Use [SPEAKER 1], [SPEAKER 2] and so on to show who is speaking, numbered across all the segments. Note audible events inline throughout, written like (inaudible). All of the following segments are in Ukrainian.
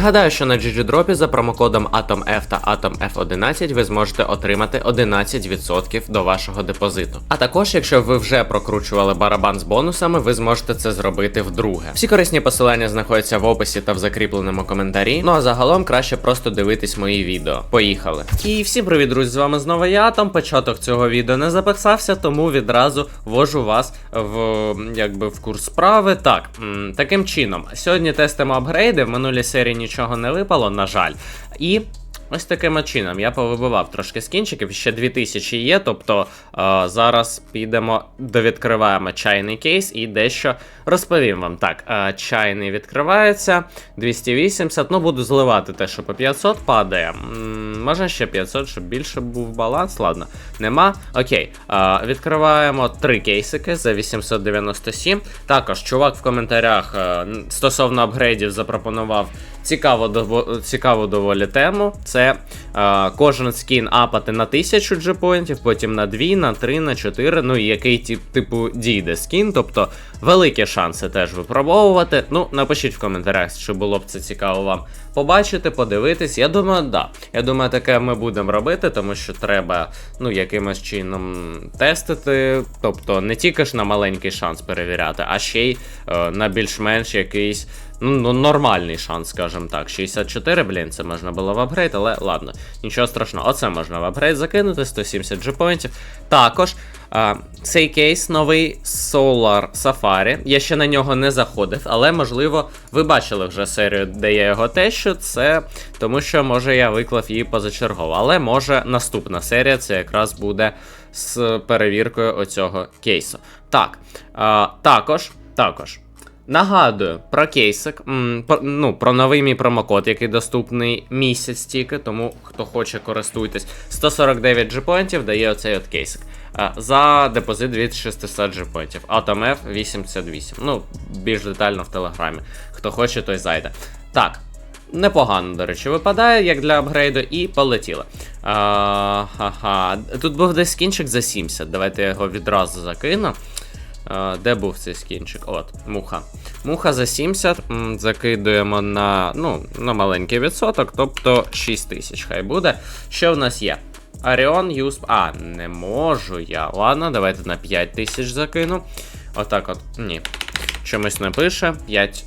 [SPEAKER 1] Нагадаю, що на GGDrop за промокодом AtomF та AtomF11 ви зможете отримати 11% до вашого депозиту. А також, якщо ви вже прокручували барабан з бонусами, ви зможете це зробити вдруге. Всі корисні посилання знаходяться в описі та в закріпленому коментарі. Ну а загалом краще просто дивитись мої відео. Поїхали. І всім привіт, друзі! З вами знову я. Атом. Початок цього відео не записався, тому відразу ввожу вас в якби в курс справи. Так, таким чином, сьогодні тестимо апгрейди. В минулій серії нічого не випало, на жаль. І ось таким чином я повибивав трошки скінчиків, ще 2000 є. Тобто е, зараз підемо довідкриваємо чайний кейс і дещо розповім вам. Так, е, чайний відкривається 280. Ну, буду зливати те, що по 500 падає. Можна ще 500, щоб більше був баланс. Ладно, нема. Окей. Е, відкриваємо три кейсики за 897. Також чувак в коментарях е, стосовно апгрейдів запропонував цікаву, дово- цікаву доволі тему. Це е, кожен скін апати на 1000 джепоінтів, потім на 2, на 3, на 4. Ну і який тип, типу дійде скін. Тобто великі шанси теж випробовувати. Ну, напишіть в коментарях, чи було б це цікаво вам побачити, подивитись. Я думаю, да. Я думаю, таке ми будемо робити, тому що треба ну, якимось чином тестити. Тобто не тільки ж на маленький шанс перевіряти, а ще й е, на більш-менш якийсь. Ну, ну, нормальний шанс, скажімо так. 64, блін, це можна було в апгрейд, але ладно, нічого страшного. Оце можна в апгрейд закинути, 170 джепоінтів. Також а, цей кейс новий Solar Safari. Я ще на нього не заходив, але можливо, ви бачили вже серію, де я його тещу. Це тому, що може я виклав її позачергово. Але може наступна серія це якраз буде з перевіркою оцього кейсу. Так, а, також, також. Нагадую про кейсик, про, ну, про новий мій промокод, який доступний місяць тільки, тому хто хоче, користуйтесь. 149 джепоінтів дає оцей от кейсик. За депозит від 600 джепоінтів. AtomF 88. Ну, більш детально в телеграмі. Хто хоче, той зайде. Так. Непогано, до речі, випадає, як для апгрейду, і полетіло. А, ага. Тут був десь скінчик за 70. Давайте я його відразу закину. Де був цей скінчик? От, муха. Муха за 70 закидуємо на ну, на маленький відсоток, тобто 6 тисяч хай буде. Що в нас є? Аріон Юсп. А, не можу я. Ладно, давайте на 5 тисяч закину. Отак от. Ні. Чомусь не пише. 5.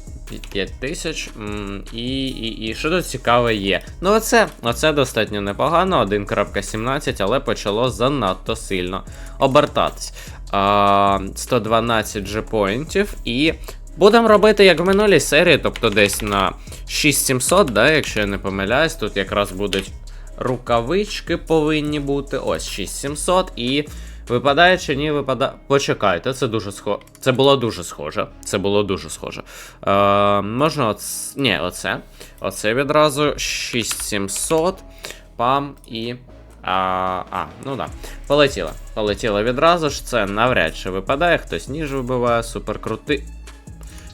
[SPEAKER 1] 5 тисяч. І, і, і що тут цікаве є? Ну, оце, оце достатньо непогано, 1.17, але почало занадто сильно обертатись. А, 112 джепоінтів і. Будемо робити як в минулій серії, тобто десь на 6700, да, якщо я не помиляюсь, тут якраз будуть рукавички повинні бути. Ось 6700 і. Випадає чи ні, випадає. Почекайте, це дуже схоже. Це було дуже схоже. Це було дуже схоже. Е, можна оц... Ні, оце. Оце відразу 6700. Пам і. А, а, ну да. Полетіло. Полетіло відразу ж. Це навряд чи випадає. Хтось ніж вибиває, супер крутий.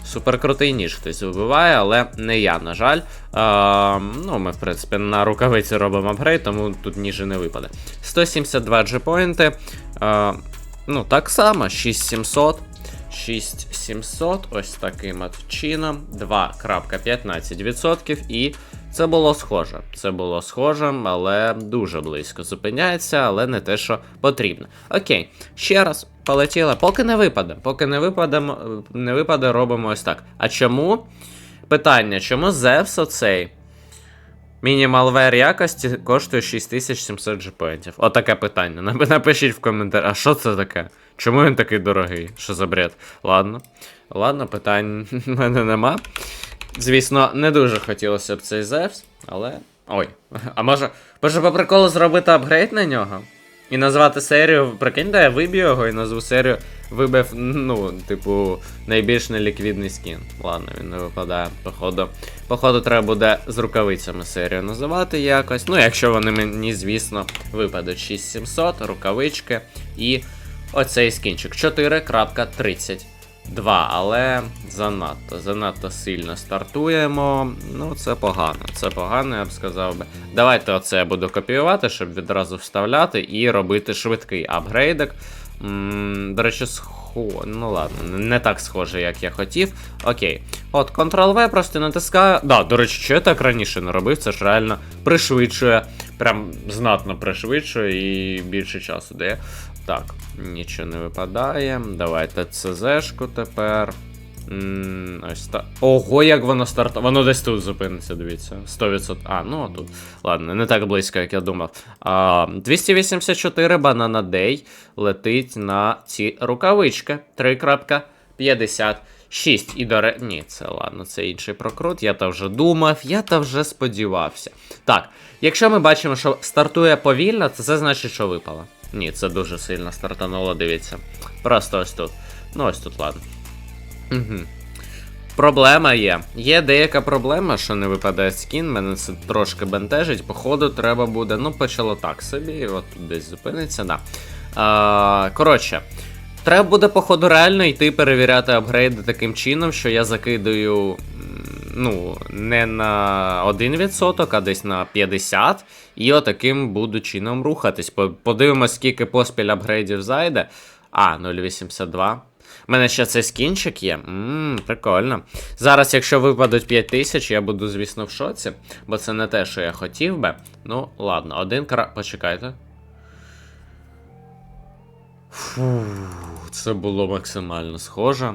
[SPEAKER 1] Суперкрутий ніж хтось вибиває, але не я, на жаль. Е, ну, ми, в принципі, на рукавиці робимо апгрейд, тому тут ніж і не випаде. 172 джепоінти. Е, ну, так само, 6700. 6700, ось таким от чином. 2.15%. І це було схоже. Це було схоже, але дуже близько зупиняється, але не те, що потрібно. Окей, ще раз. Полетіла, поки не випаде. Поки не випаде, не випаде, робимо ось так. А чому? Питання, чому Зевс оцей мінімалвер якості коштує 6700 джепоінтів? Отаке питання. Напишіть в коментарях, а що це таке? Чому він такий дорогий? Що за бред? Ладно. Ладно, питань (laughs) в мене нема. Звісно, не дуже хотілося б цей Зевс, але. Ой. (laughs) А може, може по приколу зробити апгрейд на нього? І назвати серію, прикинь, да я виб'ю його і назву серію вибив, ну, типу, найбільш неліквідний скін. Ладно, він не випадає, походу. Походу, треба буде з рукавицями серію називати якось. Ну, якщо вони мені, звісно, випадуть 6700, рукавички і оцей скінчик 4.32. Але занадто, занадто сильно стартуємо. Ну, це погано. Це погано, я б сказав би. Давайте оце я буду копіювати, щоб відразу вставляти і робити швидкий апгрейдик. До речі, схо... ну ладно, не так схоже, як я хотів. Окей. От, Ctrl-V просто натискаю. Да, до речі, що я так раніше не робив, це ж реально пришвидшує. Прям знатно пришвидшує і більше часу дає. Так, нічого не випадає. Давайте ЦЗшку тепер. Ось так. Ого, як воно стартує. Воно десь тут зупиниться, дивіться. 100%. А, ну тут. Ладно, не так близько, як я думав. А, 284 банана Day летить на ці рукавички. 3.56. І до ре... Ні, це ладно, це інший прокрут. Я та вже думав, я та вже сподівався. Так, якщо ми бачимо, що стартує повільно, то це значить, що випало. Ні, це дуже сильно стартануло, дивіться. Просто ось тут. Ну, ось тут, ладно. Угу. Проблема є. Є деяка проблема, що не випадає скін, мене це трошки бентежить. Походу, треба буде. Ну, почало так собі, от тут десь зупиниться, да. А, коротше, треба буде, походу, реально йти перевіряти апгрейди таким чином, що я закидаю. Ну, не на 1%, а десь на 50%. І отаким буду чином рухатись. Подивимось, скільки поспіль апгрейдів зайде. А, 0,82. У мене ще цей скінчик є. Ммм, прикольно. Зараз, якщо випадуть 5000, я буду, звісно, в шоці, бо це не те, що я хотів би. Ну, ладно, один кра. Почекайте. Фу, це було максимально схоже.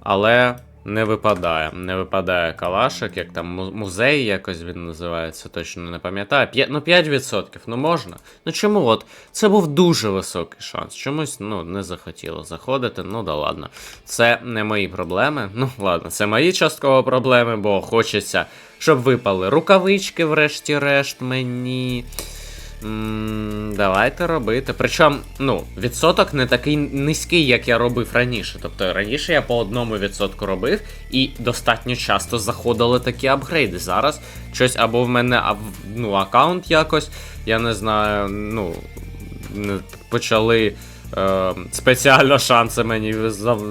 [SPEAKER 1] Але не випадає. Не випадає калашик, як там музей якось він називається, точно не пам'ятаю. Ну, 5%, ну можна. Ну чому от? Це був дуже високий шанс. Чомусь ну, не захотіло заходити. Ну да ладно. Це не мої проблеми. (laughs) Ну ладно, це мої частково проблеми, бо хочеться, щоб випали рукавички, врешті-решт, мені. Давайте робити. Причому, ну, відсоток не такий низький, як я робив раніше. Тобто раніше я по одному відсотку робив і достатньо часто заходили такі апгрейди. Зараз щось або в мене ну, аккаунт якось, я не знаю, ну, почали е, спеціально шанси мені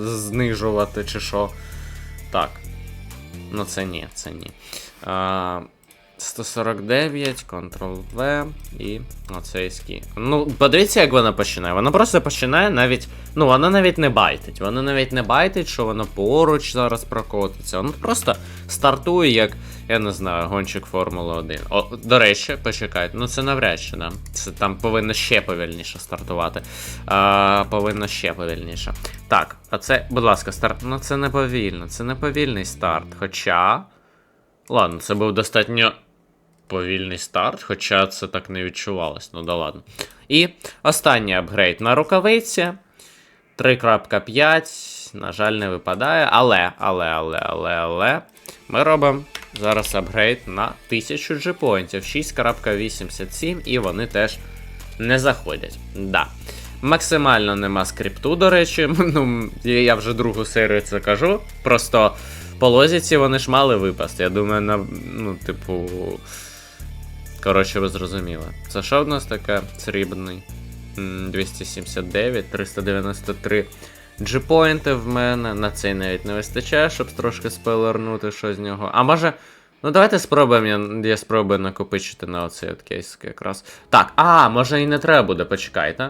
[SPEAKER 1] знижувати чи що. Так. Ну це ні, це ні. А, 149, Ctrl-V і оцей скі. Ну, подивіться, як вона починає. Вона просто починає навіть. Ну, вона навіть не байтить. Вона навіть не байтить, що вона поруч зараз прокотиться. Вона просто стартує як, я не знаю, гонщик Формули 1. О, до речі, почекайте, ну це навряд чи да. Це там повинно ще повільніше стартувати. А, повинно ще повільніше. Так, а це, будь ласка, старт. Ну це не повільно, це не повільний старт. Хоча. Ладно, це був достатньо повільний старт, хоча це так не відчувалось. Ну да ладно. І останній апгрейд на рукавиці. 3.5. На жаль, не випадає. Але, але, але, але, але. Ми робимо зараз апгрейд на 1000 джипоінтів. 6.87, і вони теж не заходять. Да. Максимально нема скрипту, до речі. (laughs) Ну, я вже другу серію це кажу. Просто по лозіці вони ж мали випасти. Я думаю, на. Ну, типу. Коротше, ви зрозуміли. Це що в нас таке? Срібний. 279, 393 джипоінти в мене. На цей навіть не вистачає, щоб трошки спойлернути що з нього. А може. Ну, давайте спробуємо. Я, я спробую накопичити на оцей от кейс якраз. Так, а, може і не треба буде, почекайте.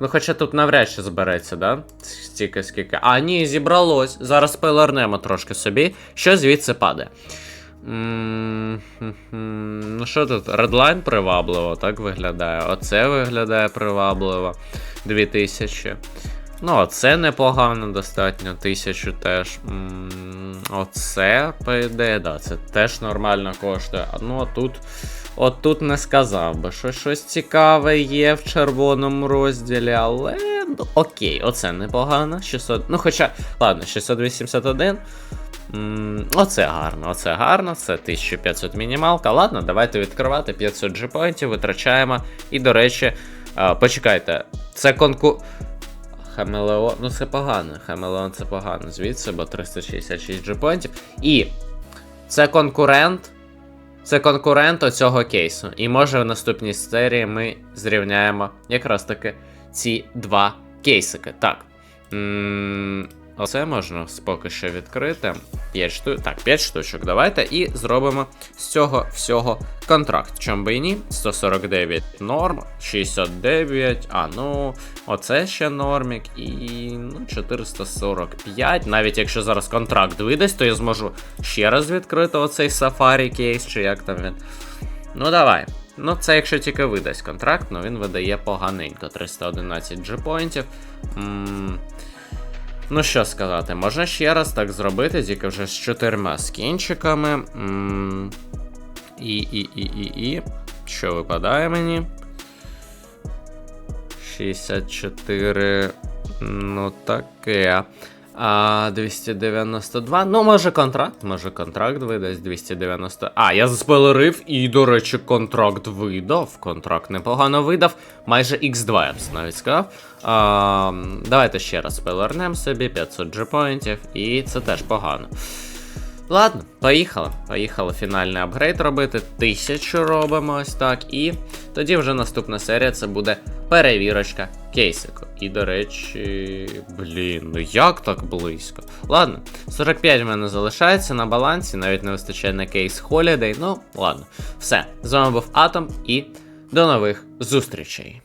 [SPEAKER 1] Ну, хоча тут навряд чи збереться, да? Стільки скільки. А, ні, зібралось. Зараз спойлернемо трошки собі, що звідси падає. Ну що тут? Redline привабливо, так виглядає. Оце виглядає привабливо. 2000. Ну, оце непогано достатньо. 1000 теж. Оце, по ідеї, да, це теж нормально коштує. Ну, а тут. От тут не сказав би, що щось цікаве є в червоному розділі, але. Ну, окей, оце непогано. 600. Ну, хоча, ладно, 681. Оце гарно, оце гарно, це 1500 мінімалка. Ладно, давайте відкривати 500 джипоінтів, витрачаємо. І, до речі, а, почекайте, це конку. Хамелеон, ну це погано. Хамелеон це погано, звідси, бо 366 джипоінтів. І це конкурент. Це конкурент оцього кейсу. І може в наступній серії ми зрівняємо якраз таки ці два кейсики. Так. М, оце можна поки що відкрити. 5 штук. Так, 5 штучок. Давайте і зробимо з цього всього контракт. Чом би і ні? 149 норм, 69. А, ну, оце ще нормік. І ну, 445. Навіть якщо зараз контракт видасть, то я зможу ще раз відкрити оцей Safari кейс, чи як там він. Ну, давай. Ну, це якщо тільки видасть контракт, ну він видає поганенько. 311 джепоінтів. Ну, що сказати, можна ще раз так зробити, тільки вже з чотирма скінчиками. І, і, і, і, і. Що випадає мені? 64. Ну, таке. А, 292. Ну, може контракт, може контракт видасть 290. А, я заспойлерив, і, до речі, контракт видав. Контракт непогано видав. Майже X2, я б навіть сказав. А, давайте ще раз спойлернем собі, 500 джепоінтів, і це теж погано. Ладно, поїхали. Поїхали фінальний апгрейд робити. Тисячу робимо ось так. І тоді вже наступна серія це буде перевірочка кейсику. І, до речі, блін, ну як так близько? Ладно, 45 в мене залишається на балансі, навіть не вистачає на кейс Holiday. Ну, ладно. Все, з вами був Атом і до нових зустрічей.